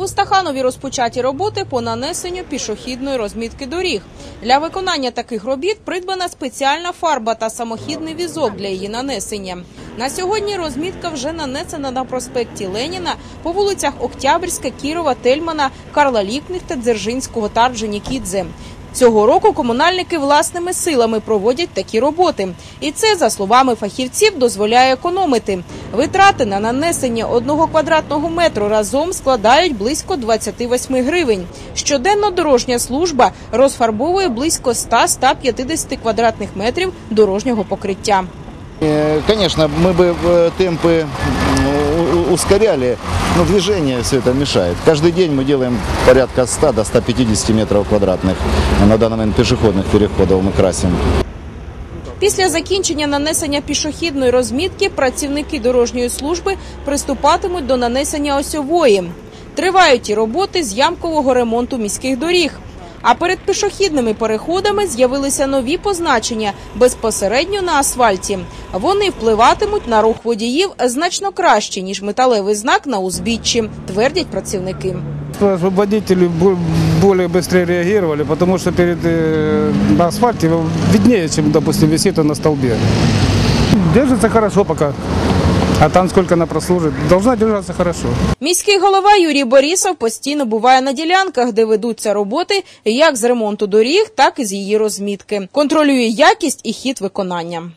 У Стаханові розпочаті роботи по нанесенню пішохідної розмітки доріг. Для виконання таких робіт придбана спеціальна фарба та самохідний візок для її нанесення. На сьогодні розмітка вже нанесена на проспекті Леніна по вулицях Октябрьська, Кірова, Тельмана, Карла Ліпних та Дзержинського та Орджонікідзе. Цього року комунальники власними силами проводять такі роботи, і це, за словами фахівців, дозволяє економити. Витрати на нанесення одного квадратного метру разом складають близько 28 гривень. Щоденно дорожня служба розфарбовує близько 100-150 квадратних метрів дорожнього покриття. Э, Конечно, мы бы э, темпы м, у- у- ускоряли, но движение все это мешает. Каждый день мы делаем порядка 100 до 150 метров квадратных на данный момент пешеходных переходов мы красим. Після закінчення нанесення пішохідної розмітки працівники дорожньої служби приступатимуть до нанесення осьової. Тривають і роботи з ямкового ремонту міських доріг. А перед пішохідними переходами з'явилися нові позначення безпосередньо на асфальті. Вони впливатимуть на рух водіїв значно краще ніж металевий знак на узбіччі, твердять працівники. Чтобы водители бо- более быстрее реагировали, потому что перед, э, на асфальте виднее, чем, допустим, висит он на столбе. Держится хорошо пока. А там сколько вона прослужить, должна держатися хорошо. Міський голова Юрій Борісов постійно буває на ділянках, де ведуться роботи як з ремонту доріг, так і з її розмітки. Контролює якість і хід виконання.